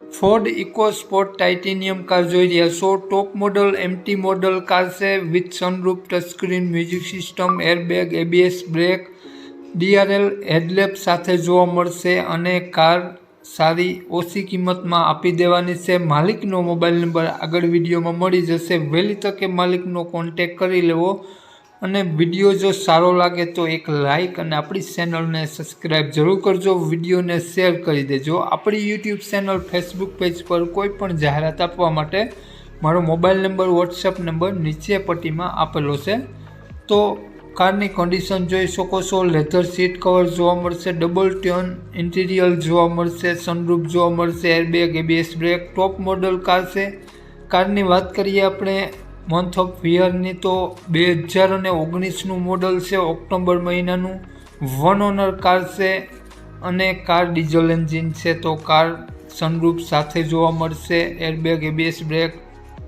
Ford EcoSport titanium car જોઈ રહ્યા છો. Top model MT model car છે with sunroof touchscreen music system airbag ABS brake DRL headlamp સાથે જોવા મળશે અને કાર સારી ઓછી કિંમતમાં આપી દેવાની છે. માલિકનો મોબાઈલ નંબર આગળ વિડીયોમાં મળી જશે. વહેલી તકે માલિકનો કોન્ટેક કરી લેવો. અને વીડિયો જો સારો લાગે તો એક લાઈક અને આપણી ચેનલને સબસ્ક્રાઈબ જરૂર કરજો. વિડીયોને શેર કરી દેજો. આપણી યુટ્યુબ ચેનલ ફેસબુક પેજ પર કોઈ પણ જાહેરાત આપવા માટે મારો મોબાઈલ નંબર વોટ્સએપ નંબર નીચે પટ્ટીમાં આપેલો છે. તો કારની કન્ડિશન જોઈ શકો છો. લેધર સીટ કવર જોવા મળશે ડબલ ટ્યુન ઇન્ટિરિયર જોવા મળશે સનરૂફ જોવા મળશે airbag ABS brake top model car છે. કારની વાત કરીએ આપણે મંથ ઓફ યરની તો બે હજાર અને ઓગણીસનું મોડલ છે ઓક્ટોબર મહિનાનું. વન ઓનર કાર છે અને કાર ડીઝલ એન્જિન છે તો કાર સનરૂફ સાથે જોવા મળશે. એરબેગ એબીએસ બ્રેક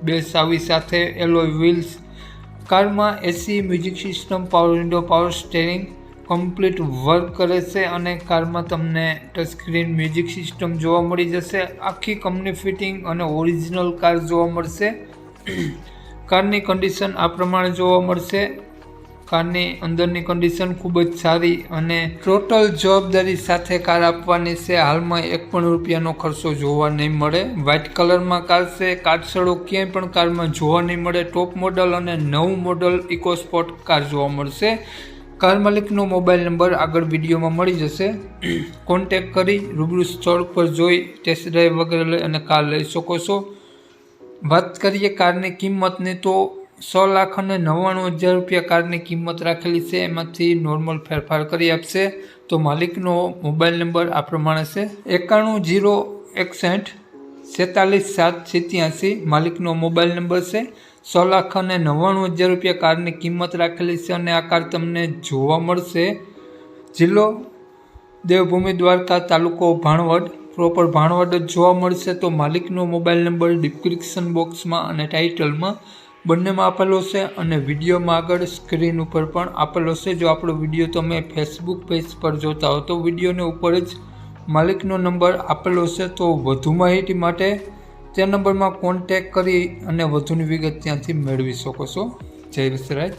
બે સાવી સાથે એલોય વ્હીલ્સ કારમાં AC music system power window power steering complete work કરે છે અને કારમાં તમને ટચસ્ક્રીન મ્યુઝિક સિસ્ટમ જોવા મળી જશે. આખી કંપની ફિટિંગ અને ઓરિજિનલ કાર જોવા મળશે. કારની કન્ડિશન આ પ્રમાણે જોવા મળશે. કારની અંદરની કન્ડિશન ખૂબ જ સારી અને ટોટલ જવાબદારી સાથે કાર આપવાની છે. હાલમાં એક પણ રૂપિયાનો ખર્ચો જોવા નહીં મળે. વ્હાઇટ કલરમાં કાર છે. કાટસળો ક્યાંય પણ કારમાં જોવા નહીં મળે. ટોપ મોડલ અને નવું મોડલ ઇકોસ્પોર્ટ કાર જોવા મળશે. કાર માલિકનો મોબાઈલ નંબર આગળ વિડીયોમાં મળી જશે. કોન્ટેક કરી રૂબરૂ સ્થળ પર જોઈ ટેસ્ટ ડ્રાઈવ વગેરે લઈ અને કાર લઈ શકો છો. વાત કરીએ કારની કિંમતની તો સો લાખ અને નવ્વાણું હજાર રૂપિયા કારની કિંમત રાખેલી છે. એમાંથી નોર્મલ ફેરફાર કરી આપશે. તો માલિકનો મોબાઈલ નંબર આ પ્રમાણે છે. એકાણું જીરો એકસઠ છેતાલીસ સાત સિત્યાસી માલિકનો મોબાઈલ નંબર છે. સો લાખ અને નવ્વાણું હજાર રૂપિયા કારની કિંમત રાખેલી છે અને આ કાર તમને જોવા મળશે. જિલ્લો દેવભૂમિ દ્વારકા તાલુકો ભાણવડ. પ્રોપર ભાણવડ જ જોવા મળશે તો માલિકનો મોબાઈલ નંબર ડિસ્ક્રિપ્શન બોક્સમાં અને ટાઇટલમાં બંનેમાં આપેલો છે અને વિડીયોમાં આગળ સ્ક્રીન ઉપર પણ આપેલો છે. જો આપણો વીડિયો તમે ફેસબુક પેજ પર જોતા હો તો વિડીયોની ઉપર જ માલિકનો નંબર આપેલો છે તો વધુ માહિતી માટે તે નંબરમાં કોન્ટેક કરી અને વધુની વિગત ત્યાંથી મેળવી શકો છો. જય વિસરાજ